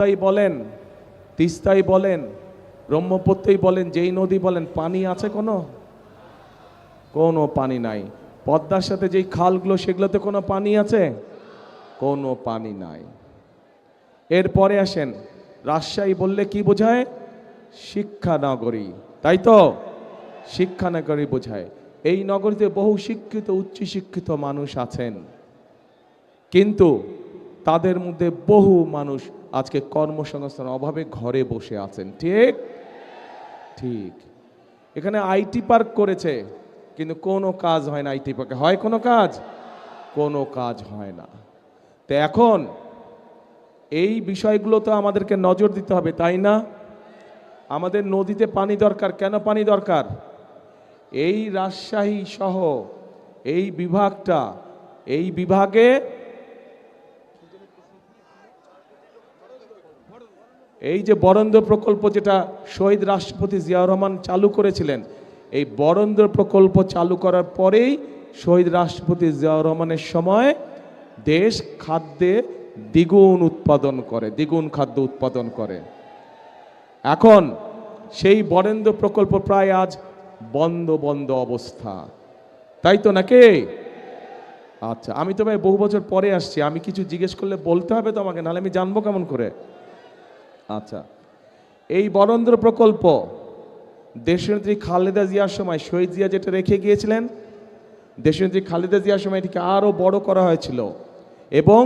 তিস্তাই বলেন তিস্তাই বলেন, ব্রহ্মপুত্রই বলেন, যেই নদী বলেন, পানি আছে কোনো? কোনো পানি নাই। পদ্মার সাথে যেই খালগুলো, সেগুলোতে কোনো পানি আছে? কোনো পানি নাই। এরপরে আসেন, রাজশাহী বললে কি বোঝায়? শিক্ষা নগরী তাই তো? শিক্ষা নগরী বোঝায়। এই নগরীতে বহু শিক্ষিত উচ্চ শিক্ষিত মানুষ আছেন। কিন্তু তাদের মধ্যে বহু মানুষ আজকে কর্মসংস্থান অভাবে ঘরে বসে আছেন। ঠিক? ঠিক। এখানে আইটি পার্ক করেছে, কিন্তু কোনো কাজ হয় না আইটি পার্কে। হয় কোনো কাজ? কোনো কাজ হয় না। তো এখন এই বিষয়গুলো তো আমাদেরকে নজর দিতে হবে, তাই না? আমাদের নদীতে পানি দরকার। কেন পানি দরকার? এই রাজশাহী সহ এই বিভাগটা, এই বিভাগে এই যে বরেন্দ্র প্রকল্প যেটা শহীদ রাষ্ট্রপতি জিয়াউর রহমান চালু করেছিলেন, এই বরেন্দ্র প্রকল্প চালু করার পরেই শহীদ রাষ্ট্রপতি জিয়াউর রহমানের সময় দেশ খাদ্যে দ্বিগুণ উৎপাদন করে, দ্বিগুণ খাদ্য উৎপাদন করে। এখন সেই বরেন্দ্র প্রকল্প প্রায় আজ বন্ধ বন্ধ অবস্থা। তাই তো নাকি? আচ্ছা আমি তো ভাই বহু বছর পরে আসছি, আমি কিছু জিজ্ঞেস করলে বলতে হবে তো আমাকে নাহলে আমি জানব কেমন করে। আচ্ছা। এই বরেন্দ্র প্রকল্প দেশনেত্রী খালেদা জিয়ার সময় শহীদ জিয়া যেটা রেখে গিয়েছিলেন দেশনেত্রী খালেদা জিয়ার সময় এটিকে আরও বড় করা হয়েছিল এবং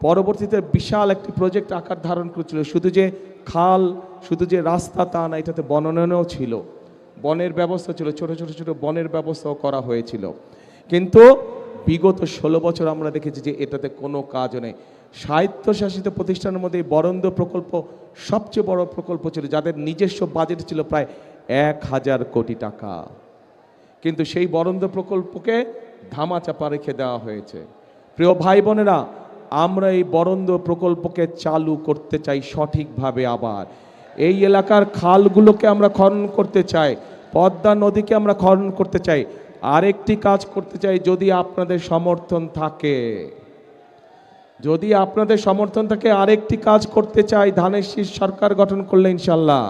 পরবর্তীতে বিশাল একটি প্রজেক্ট আকার ধারণ করেছিল। শুধু যে খাল, শুধু যে রাস্তা তা না, এটাতে বননও ছিল। বনের ব্যবস্থা ছিল, ছোট ছোট ছোট বনের ব্যবস্থাও করা হয়েছিল। কিন্তু বিগত ষোলো বছর আমরা দেখেছি যে এটাতে কোনো কাজ নেই। স্বায়ত্তশাসিত প্রতিষ্ঠানের মধ্যে এই বরেন্দ্র প্রকল্প সবচেয়ে বড় প্রকল্প ছিল, যাদের নিজস্ব বাজেট ছিল প্রায় এক হাজার কোটি টাকা। কিন্তু সেই বরেন্দ্র প্রকল্পকে ধামাচাপা রেখে দেওয়া হয়েছে। প্রিয় ভাই বোনেরা আমরা এই বরেন্দ্র প্রকল্পকে চালু করতে চাই সঠিকভাবে আবার। এই এলাকার খালগুলোকে আমরা খনন করতে চাই, পদ্মা নদীকে আমরা খনন করতে চাই। আরেকটি কাজ করতে চাই যদি আপনাদের সমর্থন থাকে। যদি আপনাদের সমর্থন থাকে, আরেকটি কাজ করতে চাই, ধানের শীষ সরকার গঠন করলে ইনশাল্লাহ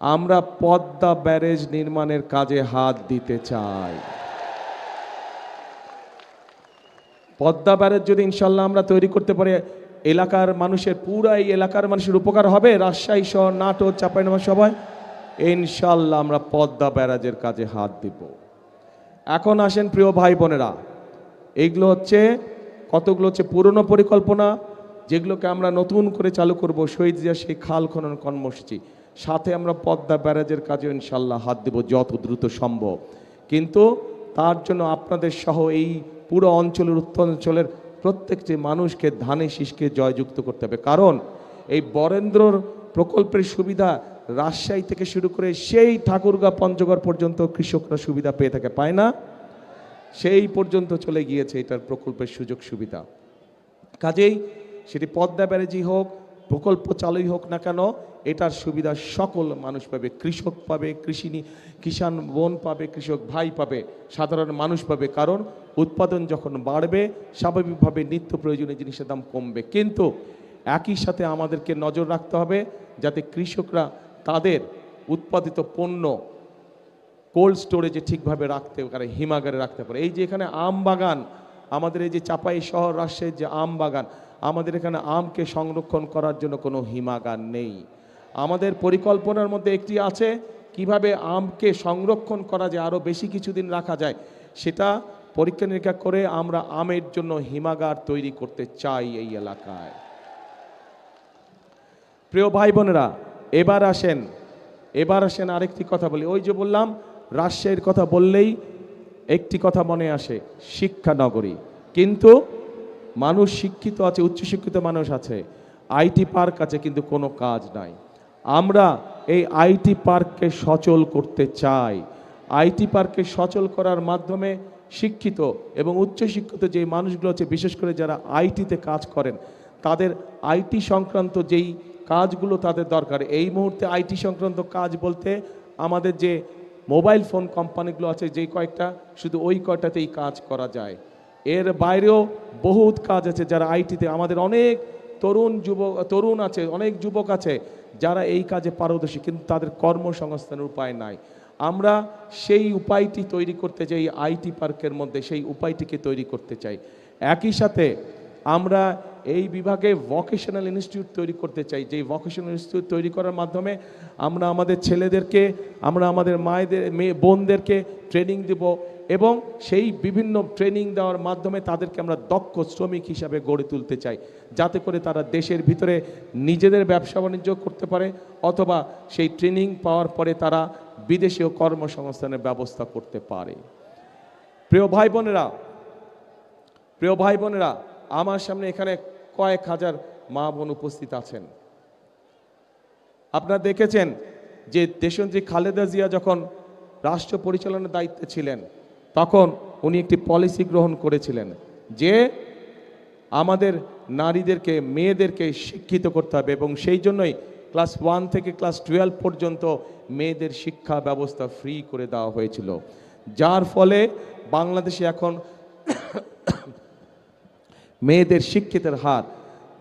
আমরা পদ্মা ব্যারেজ নির্মাণের কাজে হাত দিতে চাই। পদ্মা ব্যারেজ যদি ইনশাল্লাহ আমরা তৈরি করতে পারি, এলাকার মানুষের পুরা এই এলাকার মানুষের উপকার হবে। রাজশাহী শহর, নাটোর চাপাইনমা সবাই ইনশাল্লাহ আমরা পদ্মা ব্যারাজের কাজে হাত দিব। এখন আসেন প্রিয় ভাই বোনেরা এইগুলো হচ্ছে কতগুলো হচ্ছে পুরনো পরিকল্পনা, যেগুলোকে আমরা নতুন করে চালু করব, শহীদ জিয়া সেই খাল খনন কর্মসূচি। সাথে আমরা পদ্মা ব্যারাজের কাজে ইনশাল্লাহ হাত দেব যত দ্রুত সম্ভব। কিন্তু তার জন্য আপনাদের সহ এই পুরো অঞ্চলের উত্তরাঞ্চলের প্রত্যেকটি মানুষকে ধানে শীষকে জয়যুক্ত করতে হবে। কারণ এই বরেন্দ্রর প্রকল্পের সুবিধা রাজশাহী থেকে শুরু করে সেই ঠাকুরগা, পঞ্চগড় পর্যন্ত কৃষকরা সুবিধা পেয়ে থাকে, পায় না? সেই পর্যন্ত চলে গিয়েছে এটার প্রকল্পের সুযোগ সুবিধা। কাজেই সেটি পদ্মা ব্যারেজই হোক, প্রকল্প চালুই হোক না কেন, এটার সুবিধা সকল মানুষ পাবে। কৃষক পাবে কৃষি কিষাণ বোন পাবে, কৃষক ভাই পাবে, সাধারণ মানুষ পাবে। কারণ উৎপাদন যখন বাড়বে, স্বাভাবিকভাবে নিত্য প্রয়োজনীয় জিনিসের দাম কমবে। কিন্তু একই সাথে আমাদেরকে নজর রাখতে হবে যাতে কৃষকরা তাদের উৎপাদিত পণ্য কোল্ড স্টোরেজে ঠিকভাবে রাখতে পারে হিমাগারে রাখতে পারে। এই যে এখানে আম বাগান, আমাদের এই যে চাপাই শহর রাজশাহীর যে আম বাগান, আমাদের এখানে আমকে সংরক্ষণ করার জন্য কোনো হিমাগার নেই। আমাদের পরিকল্পনার মধ্যে একটি আছে, কীভাবে আমকে সংরক্ষণ করা যায়, আরও বেশি কিছুদিন রাখা যায়, সেটা পরীক্ষা নিরীক্ষা করে আমরা আমের জন্য হিমাগার তৈরি করতে চাই এই এলাকায়। প্রিয় ভাই বোনেরা, এবার আসেন এবার আসেন আরেকটি কথা বলি। ওই যে বললাম রাজশাহীর কথা বললেই একটি কথা মনে আসে, শিক্ষা নগরী। কিন্তু মানুষ শিক্ষিত আছে, উচ্চশিক্ষিত মানুষ আছে, আইটি পার্ক আছে, কিন্তু কোনো কাজ নাই। আমরা এই আইটি পার্ককে সচল করতে চাই। আইটি পার্ককে সচল করার মাধ্যমে শিক্ষিত এবং উচ্চশিক্ষিত যে মানুষগুলো আছে, বিশেষ করে যারা আইটিতে কাজ করেন, তাদের আইটি সংক্রান্ত যেই কাজগুলো তাদের দরকার। এই মুহূর্তে আইটি সংক্রান্ত কাজ বলতে আমাদের যে মোবাইল ফোন কোম্পানিগুলো আছে, যেই কয়েকটা, শুধু ওই কয়টাতেই কাজ করা যায়। এর বাইরেও বহুত কাজ আছে যারা আইটিতে, আমাদের অনেক তরুণ যুবক, তরুণ আছে, অনেক যুবক আছে, যারা এই কাজে পারদর্শী, কিন্তু তাদের কর্মসংস্থানের উপায় নাই। আমরা সেই উপায়টি তৈরি করতে চাই আইটি পার্কের মধ্যে সেই উপায়টিকে তৈরি করতে চাই। একই সাথে আমরা এই বিভাগে ভকেশনাল ইনস্টিটিউট তৈরি করতে চাই। যেই ভকেশনাল ইনস্টিটিউট তৈরি করার মাধ্যমে আমরা আমাদের ছেলেদেরকে, আমরা আমাদের মায়েদের, মেয়ে, বোনদেরকে ট্রেনিং দেব এবং সেই বিভিন্ন ট্রেনিং দেওয়ার মাধ্যমে তাদেরকে আমরা দক্ষ শ্রমিক হিসাবে গড়ে তুলতে চাই। যাতে করে তারা দেশের ভিতরে নিজেদের ব্যবসা বাণিজ্য করতে পারে অথবা সেই ট্রেনিং পাওয়ার পরে তারা বিদেশীয় কর্মসংস্থানের ব্যবস্থা করতে পারে। প্রিয় ভাই বোনেরা, প্রিয় ভাই বোনেরা, আমার সামনে এখানে কয়েক হাজার মা বোন উপস্থিত আছেন। আপনারা দেখেছেন যে দেশন্ত্রী খালেদা জিয়া যখন রাষ্ট্র পরিচালনার দায়িত্বে ছিলেন, তখন উনি একটি পলিসি গ্রহণ করেছিলেন যে আমাদের নারীদেরকে, মেয়েদেরকে শিক্ষিত করতে হবে এবং সেই জন্যই ক্লাস ওয়ান থেকে ক্লাস টুয়েলভ পর্যন্ত মেয়েদের শিক্ষা ব্যবস্থা ফ্রি করে দেওয়া হয়েছিল। যার ফলে বাংলাদেশে এখন মেয়েদের শিক্ষিতের হার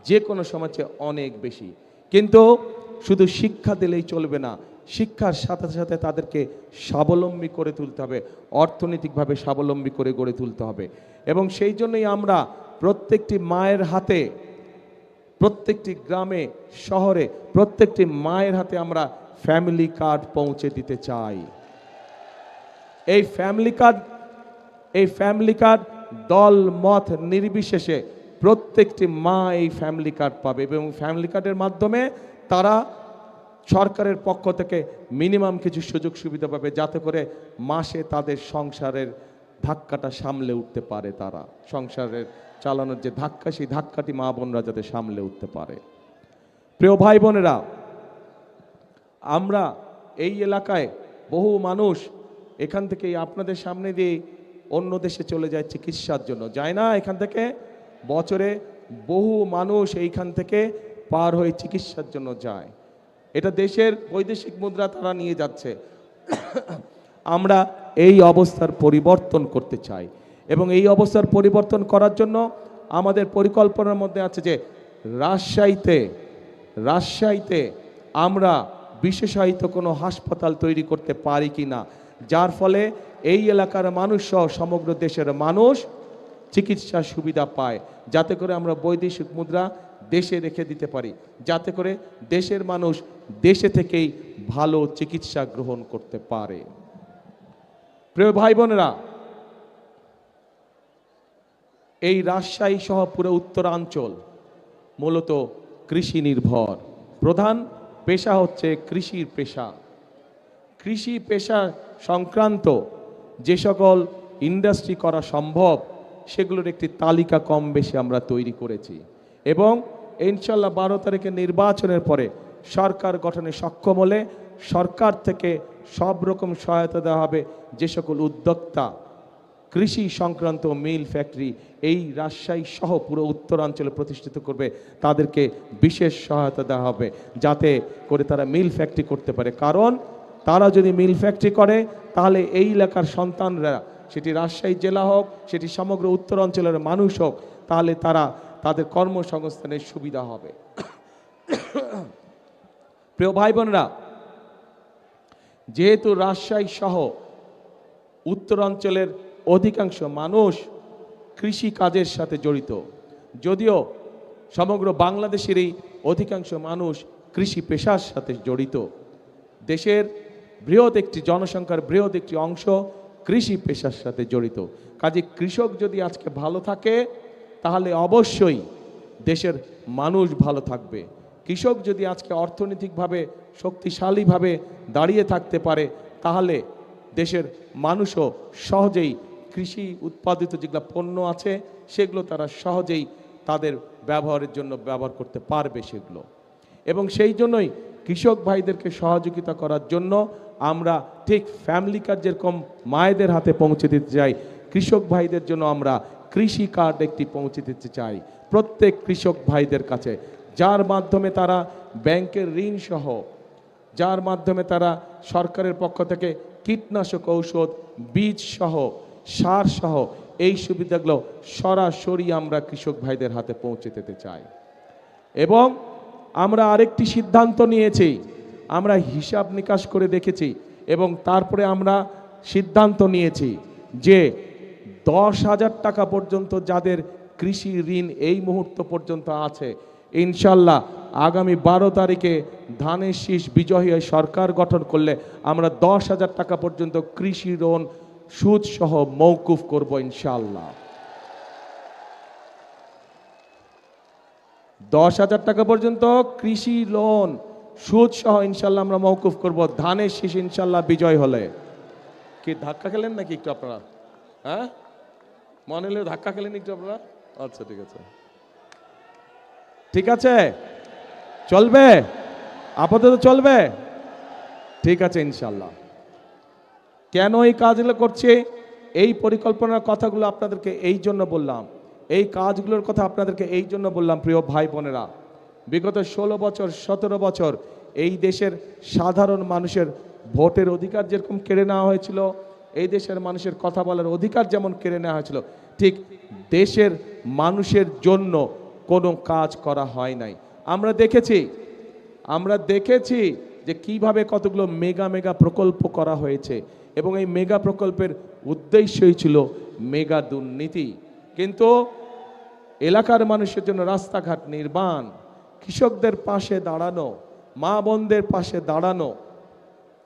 যে কোনো সমাজে অনেক বেশি। কিন্তু শুধু শিক্ষা দিলেই চলবে না, শিক্ষার সাথে সাথে তাদেরকে স্বাবলম্বী করে তুলতে হবে, অর্থনৈতিকভাবে স্বাবলম্বী করে গড়ে তুলতে হবে। এবং সেই জন্যই আমরা প্রত্যেকটি মায়ের হাতে, প্রত্যেকটি গ্রামে, শহরে, প্রত্যেকটি মায়ের হাতে আমরা ফ্যামিলি কার্ড পৌঁছে দিতে চাই। এই ফ্যামিলি কার্ড, এই ফ্যামিলি কার্ড দল মত নির্বিশেষে প্রত্যেকটি মা এই ফ্যামিলি কার্ড পাবে এবং ফ্যামিলি কার্ডের মাধ্যমে তারা সরকারের পক্ষ থেকে মিনিমাম কিছু সুযোগ সুবিধা পাবে যাতে করে মাসে তাদের সংসারের ধাক্কাটা সামলে উঠতে পারে তারা। সংসারের চালানোর যে ধাক্কা, সেই ধাক্কাটি মা বোনরা যাতে সামলে উঠতে পারে। প্রিয় ভাই বোনেরা, আমরা এই এলাকায় বহু মানুষ এখান থেকে আপনাদের সামনে দিয়ে অন্য দেশে চলে যায় চিকিৎসার জন্য। যায় না এখান থেকে বছরে বহু মানুষ এইখান থেকে পার হয়ে চিকিৎসার জন্য যায়। এটা দেশের বৈদেশিক মুদ্রা তারা নিয়ে যাচ্ছে। আমরা এই অবস্থার পরিবর্তন করতে চাই এবং এই অবস্থার পরিবর্তন করার জন্য আমাদের পরিকল্পনার মধ্যে আছে যে রাজশাহীতে রাজশাহীতে আমরা বিশেষায়িত কোনো হাসপাতাল তৈরি করতে পারি কি না যার ফলে এই এলাকার মানুষ সহ সমগ্র দেশের মানুষ চিকিৎসা সুবিধা পায়। যাতে করে আমরা বৈদেশিক মুদ্রা দেশে রেখে দিতে পারি। যাতে করে দেশের মানুষ দেশে থেকেই ভালো চিকিৎসা গ্রহণ করতে পারে। প্রিয় ভাই বোনেরা এই রাজশাহী সহ পুরো উত্তরাঞ্চল মূলত কৃষি নির্ভর। প্রধান পেশা হচ্ছে কৃষির পেশা। কৃষি পেশা সংক্রান্ত যে সকল ইন্ডাস্ট্রি করা সম্ভব সেগুলোর একটি তালিকা কম বেশি আমরা তৈরি করেছি। এবং ইনশাল্লাহ বারো তারিখে নির্বাচনের পরে সরকার গঠনে সক্ষম হলে সরকার থেকে সব রকম সহায়তা দেওয়া হবে যে সকল উদ্যোক্তা, কৃষি সংক্রান্ত মিল ফ্যাক্টরি, এই রাজশাহী সহ পুরো উত্তরাঞ্চলে প্রতিষ্ঠিত করবে, তাদেরকে বিশেষ সহায়তা দেওয়া হবে যাতে করে তারা মিল ফ্যাক্টরি করতে পারে। কারণ তারা যদি মিল ফ্যাক্টরি করে, তাহলে এই এলাকার সন্তানরা সেটি রাজশাহী জেলা হোক, সেটি সমগ্র উত্তরাঞ্চলের মানুষ হোক, তাহলে তারা তাদের কর্মসংস্থানের সুবিধা হবে। প্রিয় ভাই বোনেরা যেহেতু রাজশাহী সহ উত্তরাঞ্চলের অধিকাংশ মানুষ কৃষি কাজের সাথে জড়িত, যদিও সমগ্র বাংলাদেশেরই অধিকাংশ মানুষ কৃষি পেশার সাথে জড়িত। দেশের বৃহৎ একটি জনসংখ্যার বৃহৎ একটি অংশ কৃষি পেশার সাথে জড়িত। কাজে কৃষক যদি আজকে ভালো থাকে, তাহলে অবশ্যই দেশের মানুষ ভালো থাকবে। কৃষক যদি আজকে অর্থনৈতিকভাবে শক্তিশালীভাবে দাঁড়িয়ে থাকতে পারে, তাহলে দেশের মানুষও সহজেই কৃষি উৎপাদিত যেগুলো পণ্য আছে, সেগুলো তারা সহজেই তাদের ব্যবহারের জন্য ব্যবহার করতে পারবে সেগুলো। এবং সেই জন্যই কৃষক ভাইদেরকে সহযোগিতা করার জন্য আমরা ঠিক ফ্যামিলি কার্ড যেরকম মায়েদের হাতে পৌঁছে দিতে চাই, কৃষক ভাইদের জন্য আমরা কৃষি কার্ড একটি পৌঁছে দিতে চাই প্রত্যেক কৃষক ভাইদের কাছে। যার মাধ্যমে তারা ব্যাংকের ঋণ সহ, যার মাধ্যমে তারা সরকারের পক্ষ থেকে কীটনাশক ঔষধ, বীজ সহ, সার সহ, এই সুবিধাগুলো সরাসরি আমরা কৃষক ভাইদের হাতে পৌঁছে দিতে চাই। এবং আমরা আরেকটি সিদ্ধান্ত নিয়েছি। আমরা হিসাব নিকাশ করে দেখেছি এবং তারপরে আমরা সিদ্ধান্ত নিয়েছি যে দশ হাজার টাকা পর্যন্ত যাদের কৃষি ঋণ এই মুহূর্ত পর্যন্ত আছে, ইনশাল্লাহ আগামী বারো তারিখে ধানের শীষ বিজয়ী সরকার গঠন করলে আমরা দশ হাজার টাকা পর্যন্ত কৃষি ঋণ সুদসহ মৌকুফ করব ইনশাল্লাহ। দশ হাজার টাকা পর্যন্ত কৃষি লোন সুদ সহ ইনশাল্লাহ আমরা মৌকুফ করব। ধানের শীষ ইনশাল্লাহ বিজয় হলে। কি, ধাক্কা খেলেন নাকি একটু আপনারা? হ্যাঁ? মনে হলে ধাক্কা খেলেন একটু আপনারা? আচ্ছা ঠিক আছে। ঠিক আছে? চলবে? আপাতত চলবে? ঠিক আছে ইনশাল্লাহ। কেন এই কাজগুলো করছে? এই পরিকল্পনার কথাগুলো আপনাদেরকে এই জন্য বললাম। এই কাজগুলোর কথা আপনাদেরকে এই জন্য বললাম, প্রিয় ভাই বোনেরা। বিগত ষোলো বছর, সতেরো বছর এই দেশের সাধারণ মানুষের ভোটের অধিকার যেরকম কেড়ে নেওয়া হয়েছিল, এই দেশের মানুষের কথা বলার অধিকার যেমন কেড়ে নেওয়া হয়েছিল, ঠিক দেশের মানুষের জন্য কোনো কাজ করা হয় নাই। আমরা দেখেছি আমরা দেখেছি যে কীভাবে কতগুলো মেগা মেগা প্রকল্প করা হয়েছে এবং এই মেগা প্রকল্পের উদ্দেশ্যই ছিল মেগা দুর্নীতি। কিন্তু এলাকার মানুষের জন্য রাস্তাঘাট নির্মাণ, কৃষকদের পাশে দাঁড়ানো, মা বোনদের পাশে দাঁড়ানো,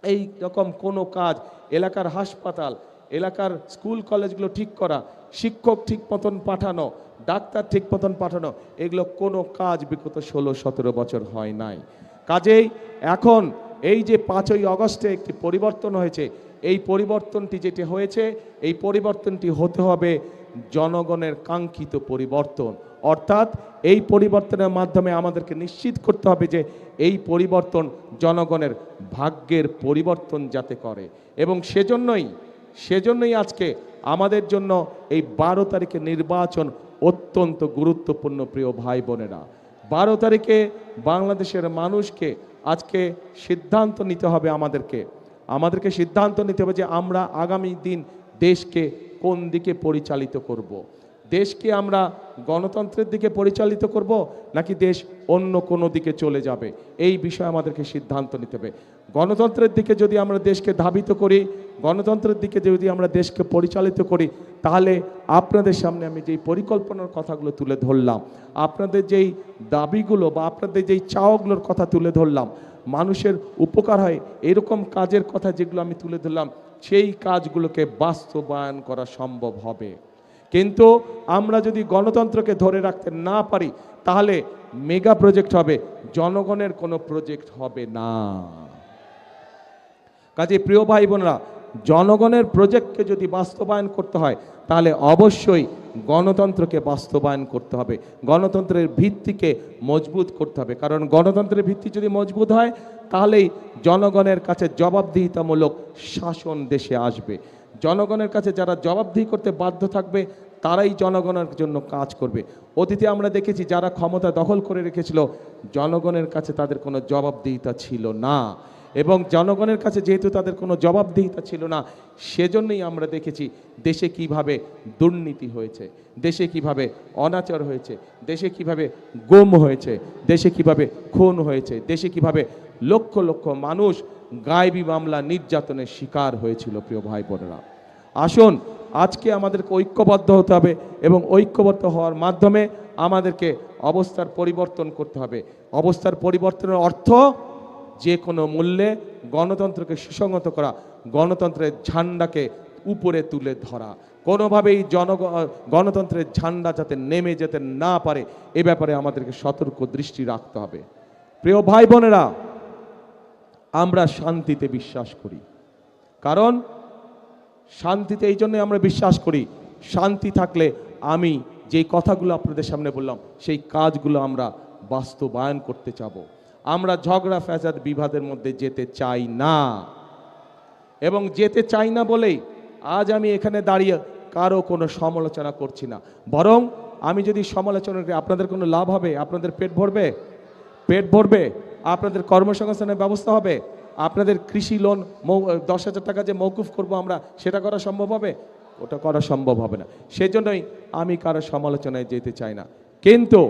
এই রকম কোনো কাজ এলাকার হাসপাতাল, এলাকার স্কুল কলেজগুলো ঠিক করা, শিক্ষক ঠিক মতন পাঠানো, ডাক্তার ঠিক মতন পাঠানো, এগুলো কোনো কাজ বিগত ষোলো, সতেরো বছর হয় নাই। কাজেই এখন এই যে পাঁচই অগস্টে একটি পরিবর্তন হয়েছে এই পরিবর্তনটি যেটি হয়েছে, এই পরিবর্তনটি হতে হবে জনগণের কাঙ্ক্ষিত পরিবর্তন। অর্থাৎ এই পরিবর্তনের মাধ্যমে আমাদেরকে নিশ্চিত করতে হবে যে এই পরিবর্তন জনগণের ভাগ্যের পরিবর্তন যাতে করে। এবং সেজন্যই সেজন্যই আজকে আমাদের জন্য এই বারো তারিখে নির্বাচন অত্যন্ত গুরুত্বপূর্ণ, প্রিয় ভাই বোনেরা বারো তারিখে বাংলাদেশের মানুষকে আজকে সিদ্ধান্ত নিতে হবে আমাদেরকে। আমাদেরকে সিদ্ধান্ত নিতে হবে যে আমরা আগামী দিন দেশকে কোন দিকে পরিচালিত করব। দেশকে আমরা গণতন্ত্রের দিকে পরিচালিত করব নাকি দেশ অন্য কোনো দিকে চলে যাবে এই বিষয়ে আমাদেরকে সিদ্ধান্ত নিতে হবে গণতন্ত্রের দিকে যদি আমরা দেশকে ধাবিত করি, গণতন্ত্রের দিকে যদি আমরা দেশকে পরিচালিত করি, তাহলে আপনাদের সামনে আমি যেই পরিকল্পনার কথাগুলো তুলে ধরলাম, আপনাদের যেই দাবিগুলো বা আপনাদের যেই চাওয়াগুলোর কথা তুলে ধরলাম মানুষের উপকার হয়। এরকম কাজের কথা যেগুলো আমি তুলে ধরলাম, সেই কাজগুলোকে বাস্তবায়ন করা সম্ভব হবে। কিন্তু আমরা যদি গণতন্ত্রকে ধরে রাখতে না পারি, তাহলে মেগা প্রজেক্ট হবে, জনগণের কোনো প্রজেক্ট হবে না। কাজে প্রিয় ভাই বোনরা জনগণের প্রজেক্টকে যদি বাস্তবায়ন করতে হয়, তাহলে অবশ্যই গণতন্ত্রকে বাস্তবায়ন করতে হবে। গণতন্ত্রের ভিত্তিকে মজবুত করতে হবে। কারণ গণতন্ত্রের ভিত্তি যদি মজবুত হয়, তাহলেই জনগণের কাছে জবাবদিহিতামূলক শাসন দেশে আসবে। জনগণের কাছে যারা জবাবদিহি করতে বাধ্য থাকবে, তারাই জনগণের জন্য কাজ করবে। অতীতে আমরা দেখেছি, যারা ক্ষমতা দখল করে রেখেছিল, জনগণের কাছে তাদের কোনো জবাবদিহিতা ছিল না। এবং জনগণের কাছে যেহেতু তাদের কোনো জবাবদিহিতা ছিল না, সেজন্যই আমরা দেখেছি দেশে কীভাবে দুর্নীতি হয়েছে, দেশে কীভাবে অনাচার হয়েছে, দেশে কীভাবে গুম হয়েছে, দেশে কীভাবে খুন হয়েছে, দেশে কীভাবে লক্ষ লক্ষ মানুষ গায়েবী মামলা নির্যাতনের শিকার হয়েছিল, প্রিয় ভাই বোনেরা। আসুন, আজকে আমাদেরকে ঐক্যবদ্ধ হতে হবে এবং ঐক্যবদ্ধ হওয়ার মাধ্যমে আমাদেরকে অবস্থার পরিবর্তন করতে হবে। অবস্থার পরিবর্তনের অর্থ যে কোনো মূল্যে গণতন্ত্রকে সুসংহত করা, গণতন্ত্রের ঝান্ডাকে উপরে তুলে ধরা। কোনোভাবেই জন গণতন্ত্রের ঝান্ডা যাতে নেমে যেতে না পারে, এ ব্যাপারে আমাদেরকে সতর্ক দৃষ্টি রাখতে হবে। প্রিয় ভাই বোনেরা, আমরা শান্তিতে বিশ্বাস করি। কারণ শান্তিতে এই জন্যই আমরা বিশ্বাস করি, শান্তি থাকলে আমি যেই কথাগুলো আপনাদের সামনে বললাম, সেই কাজগুলো আমরা বাস্তবায়ন করতে চাবো। আমরা ঝগড়া, ফ্যাসাদ, বিবাদের মধ্যে যেতে চাই না। এবং যেতে চাই না বলেই আজ আমি এখানে দাঁড়িয়ে কারও কোনো সমালোচনা করছি না। বরং আমি যদি সমালোচনা করি, আপনাদের কোনো লাভ হবে? আপনাদের পেট ভরবে? পেট ভরবে? আপনাদের কর্মসংস্থানের ব্যবস্থা হবে? আপনাদের কৃষি লোন দশ হাজার টাকা যে মৌকুফ করব আমরা, সেটা করা সম্ভব হবে? ওটা করা সম্ভব হবে না। সেজন্যই আমি কারও সমালোচনায় যেতে চাই না। কিন্তু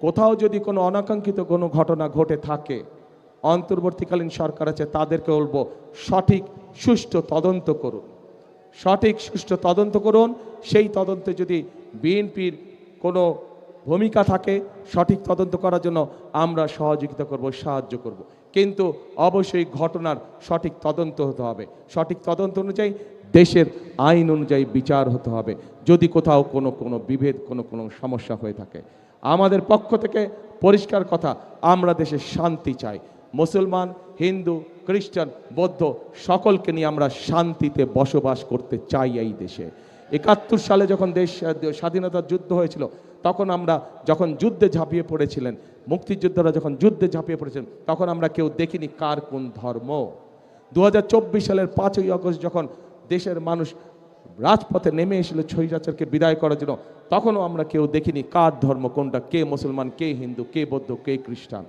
কোথাও যদি কোনো অনাকাঙ্ক্ষিত কোনো ঘটনা ঘটে থাকে, অন্তর্বর্তীকালীন সরকার আছে, তাদেরকে বলব, সঠিক সুষ্ঠু তদন্ত করুন। সঠিক সুষ্ঠু তদন্ত করুন, সেই তদন্তে যদি বিএনপির কোনো ভূমিকা থাকে, সঠিক তদন্ত করার জন্য আমরা সহযোগিতা করব, সাহায্য করব। কিন্তু অবশ্যই ঘটনার সঠিক তদন্ত হতে হবে। সঠিক তদন্ত অনুযায়ী দেশের আইন অনুযায়ী বিচার হতে হবে। যদি কোথাও কোনো কোনো বিভেদ, কোনো কোনো সমস্যা হয়ে থাকে আমাদের পক্ষ থেকে পরিষ্কার কথা, আমরা দেশে শান্তি চাই। মুসলমান, হিন্দু, খ্রিস্টান, বৌদ্ধ, সকলকে নিয়ে আমরা শান্তিতে বসবাস করতে চাই এই দেশে। একাত্তর সালে যখন দেশ স্বাধীনতার যুদ্ধ হয়েছিল, তখন আমরা যখন যুদ্ধে ঝাঁপিয়ে পড়েছিলেন, মুক্তিযোদ্ধারা যখন যুদ্ধে ঝাঁপিয়ে পড়েছিলেন, তখন আমরা কেউ দেখিনি কার কোন ধর্ম। দু হাজার চব্বিশ সালের পাঁচই আগস্ট যখন দেশের মানুষ রাজপথে নেমে এসেছিল ছৈরাচারকে বিদায় করার জন্য। তখনও আমরা কেউ দেখিনি কার ধর্ম কোনটা, কে মুসলমান, কে হিন্দু, কে বৌদ্ধ, কে খ্রিস্টান।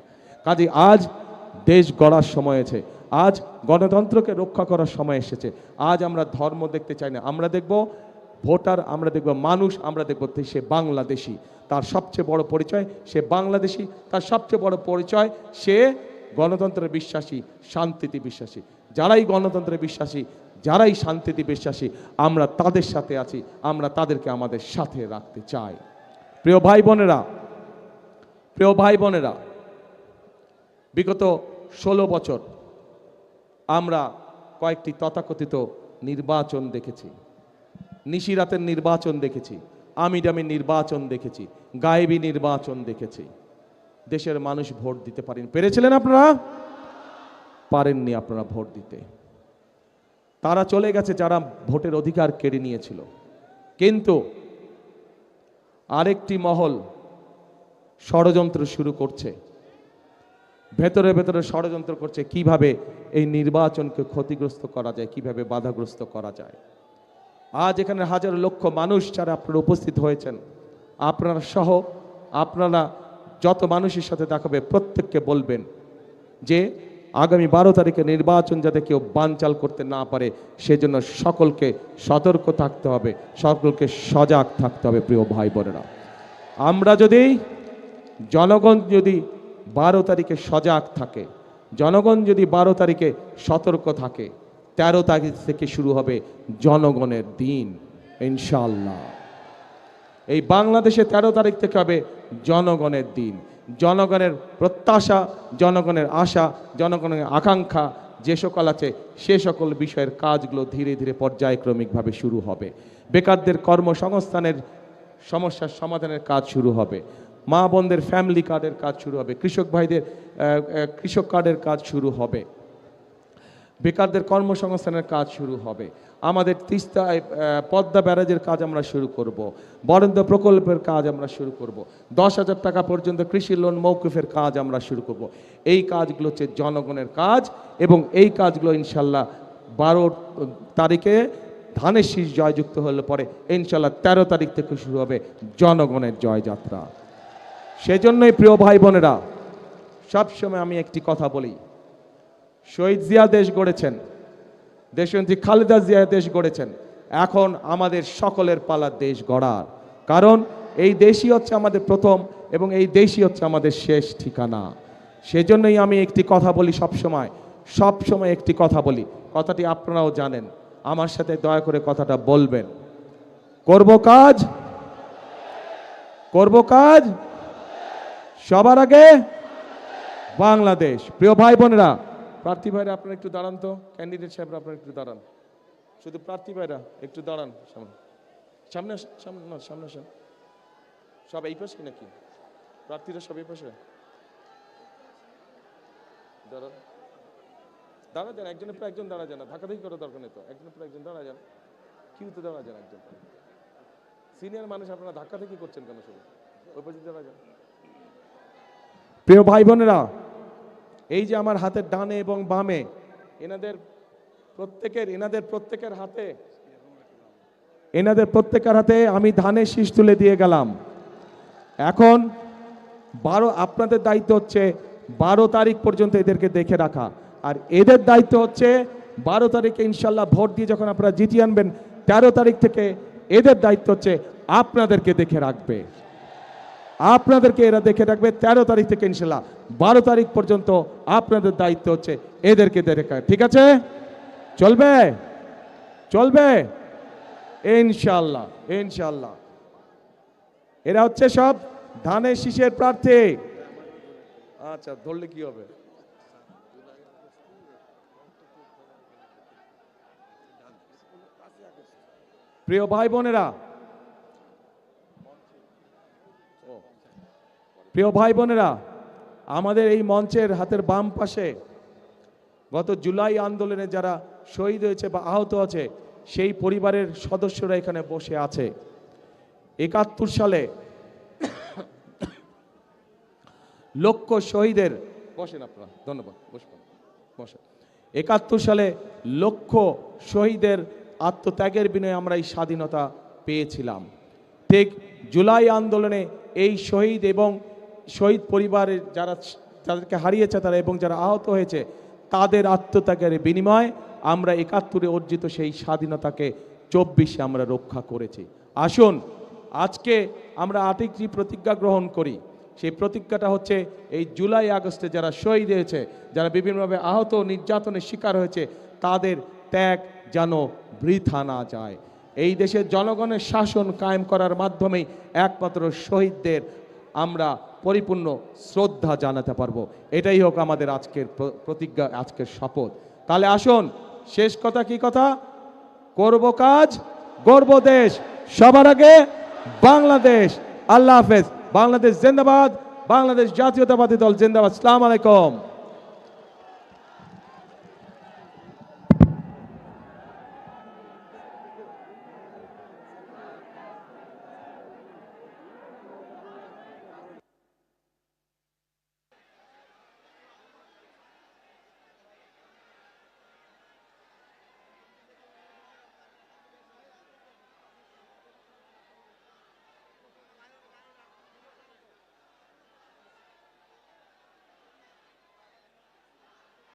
কাজে আজ দেশ গড়ার সময় আছে আজ গণতন্ত্রকে রক্ষা করার সময় এসেছে। আজ আমরা ধর্ম দেখতে চাই না। আমরা দেখব ভোটার, আমরা দেখব মানুষ, আমরা দেখব সে বাংলাদেশি। তার সবচেয়ে বড় পরিচয় সে বাংলাদেশি। তার সবচেয়ে বড় পরিচয় সে গণতন্ত্রে বিশ্বাসী, শান্তিতে বিশ্বাসী। যারাই গণতন্ত্রে বিশ্বাসী যারাই শান্তিতে বিশ্বাসী, আমরা তাদের সাথে আছি, আমরা তাদেরকে আমাদের সাথে রাখতে চাই। প্রিয় ভাই বোনেরা, প্রিয় ভাই বোনেরা, বিগত ষোলো বছর আমরা কয়েকটি তথাকথিত নির্বাচন দেখেছি। নিশিরাতের নির্বাচন দেখেছি, আমিডামির নির্বাচন দেখেছি, গায়েবী নির্বাচন দেখেছি। দেশের মানুষ ভোট দিতে পারেন পেরেছিলেন আপনারা? পারেননি আপনারা ভোট দিতে। তারা চলে গেছে যারা ভোটের অধিকার কেড়ে নিয়েছিল। কিন্তু আরেকটি মহল ষড়যন্ত্র শুরু করছে। ভেতরে ভেতরে ষড়যন্ত্র করছে কীভাবে এই নির্বাচনকে ক্ষতিগ্রস্ত করা যায়, কীভাবে বাধাগ্রস্ত করা যায়। আজ এখানে হাজার লক্ষ মানুষ যারা আপনারা উপস্থিত হয়েছেন, আপনারা সহ আপনারা যত মানুষের সাথে দেখাবে প্রত্যেককে বলবেন যে আগামী বারো তারিখে নির্বাচন যাতে কেউ বানচাল করতে না পারে, সেজন্য সকলকে সতর্ক থাকতে হবে, সকলকে সজাগ থাকতে হবে, প্রিয় ভাই বোনেরা। আমরা যদি জনগণ যদি বারো তারিখে সজাগ থাকে, জনগণ যদি বারো তারিখে সতর্ক থাকে, তেরো তারিখ থেকে শুরু হবে জনগণের দিন ইনশাল্লাহ এই বাংলাদেশে তেরো তারিখ থেকে হবে জনগণের দিন। জনগণের প্রত্যাশা, জনগণের আশা, জনগণের আকাঙ্ক্ষা, যে সকল আছে, সে সকল বিষয়ের কাজগুলো ধীরে ধীরে পর্যায়ক্রমিকভাবে শুরু হবে। বেকারদের কর্মসংস্থানের সমস্যার সমাধানের কাজ শুরু হবে। মা বোনদের ফ্যামিলি কার্ডের কাজ শুরু হবে। কৃষক ভাইদের কৃষক কার্ডের কাজ শুরু হবে। বেকারদের কর্মসংস্থানের কাজ শুরু হবে আমাদের তিস্তায় আহ, পদ্মা ব্যারাজের কাজ আমরা শুরু করব। বরেন্দ্র প্রকল্পের কাজ আমরা শুরু করব। দশ হাজার টাকা পর্যন্ত কৃষি লোন মৌকুফের কাজ আমরা শুরু করব। এই কাজগুলো হচ্ছে জনগণের কাজ এবং এই কাজগুলো ইনশাল্লাহ বারো তারিখে ধানের শীষ জয়যুক্ত হলে পরে ইনশাল্লাহ তেরো তারিখ থেকে শুরু হবে জনগণের জয়যাত্রা সেজন্যই প্রিয় ভাই বোনেরা সবসময় আমি একটি কথা বলি শহীদ জিয়া দেশ গড়েছেন, দেশনেত্রী খালেদা জিয়া দেশ গড়েছেন। এখন আমাদের সকলের পালা দেশ গড়ার। কারণ এই দেশই হচ্ছে আমাদের প্রথম এবং এই দেশই হচ্ছে আমাদের শেষ ঠিকানা। সেজন্যই আমি একটি কথা বলি সবসময় সবসময় একটি কথা বলি। কথাটি আপনারাও জানেন। আমার সাথে দয়া করে কথাটা বলবেন। করব কাজ? করব কাজ? সবার আগে? বাংলাদেশ। প্রিয় ভাই বোনেরা প্রার্থী ভাইরা, আপনারা একটু দাঁড়ান তো। ক্যান্ডিডেট সাহেবরা, আপনারা একটু দাঁড়ান। শুধু প্রার্থী ভাইরা, একটু দাঁড়ান সামনে। সামনে সামনে না, সামনে আসেন। সব এই পাশে নাকি? প্রার্থীরা সব এই পাশে? দাঁড়ান। দাঁড়া যান একজনের পর একজন দাঁড়া যান না। ধাক্কাধাক্কি করার দরকার নেই তো। একজনের পর একজন দাঁড়া যান। কিউতে দাঁড়া যান একজন সিনিয়র মানুষ আপনারা ধাক্কাধাক্কি করছেন কেন শুধু? ওই পাশে দাঁড়া যান। প্রিয় ভাই বোনেরা এই যে আমার হাতের ডানে এবং বামে, এনাদের প্রত্যেকের এনাদের প্রত্যেকের হাতে, এনাদের প্রত্যেকের হাতে আমি ধানের শীষ তুলে দিয়ে গেলাম। এখন বারো, আপনাদের দায়িত্ব হচ্ছে বারো তারিখ পর্যন্ত এদেরকে দেখে রাখা। আর এদের দায়িত্ব হচ্ছে বারো তারিখে ইনশাল্লাহ ভোট দিয়ে যখন আপনারা জিতিয়ে আনবেন, তেরো তারিখ থেকে এদের দায়িত্ব হচ্ছে আপনাদেরকে দেখে রাখবে। আপনাদেরকে এরা দেখে রাখবে তেরো তারিখ থেকে ইনশাল্লাহ। বারো তারিখ পর্যন্ত আপনাদের দায়িত্ব হচ্ছে এদেরকে দেখে ঠিক আছে? চলবে? চলবে? ইনশাল্লাহ ইনশাল্লাহ। এরা হচ্ছে সব ধানের শীষের প্রার্থী। আচ্ছা ধরলে কি হবে? প্রিয় ভাই বোনেরা প্রিয় ভাই বোনেরা আমাদের এই মঞ্চের হাতের বাম পাশে গত জুলাই আন্দোলনে যারা শহীদ হয়েছে বা আহত আছে সেই পরিবারের সদস্যরা এখানে বসে আছে। একাত্তর সালে লক্ষ শহীদের বসেন আপনারা ধন্যবাদ বসবেন বসেন। একাত্তর সালে লক্ষ শহীদের আত্মত্যাগের বিনয়ে আমরা এই স্বাধীনতা পেয়েছিলাম। ঠিক জুলাই আন্দোলনে এই শহীদ এবং শহীদ পরিবারের যারা যাদেরকে হারিয়েছে তারা এবং যারা আহত হয়েছে, তাদের আত্মত্যাগের বিনিময়ে আমরা একাত্তরে অর্জিত সেই স্বাধীনতাকে চব্বিশে আমরা রক্ষা করেছি। আসুন, আজকে আমরা আরেকটি প্রতিজ্ঞা গ্রহণ করি। সেই প্রতিজ্ঞাটা হচ্ছে এই জুলাই আগস্টে যারা শহীদ হয়েছে, যারা বিভিন্নভাবে আহত নির্যাতনের শিকার হয়েছে, তাদের ত্যাগ যেন বৃথা না যায়। এই দেশের জনগণের শাসন কায়েম করার মাধ্যমেই একমাত্র শহীদদের আমরা পরিপূর্ণ শ্রদ্ধা জানাতে পারব। এটাই হোক আমাদের আজকের প্রতিজ্ঞা, আজকের শপথ। তাহলে আসুন, শেষ কথা কি কথা? করব কাজ গর্ব দেশ। সবার আগে বাংলাদেশ। আল্লাহ হাফেজ। বাংলাদেশ জিন্দাবাদ। বাংলাদেশ জাতীয়তাবাদী দল জিন্দাবাদ। সালাম আলাইকুম।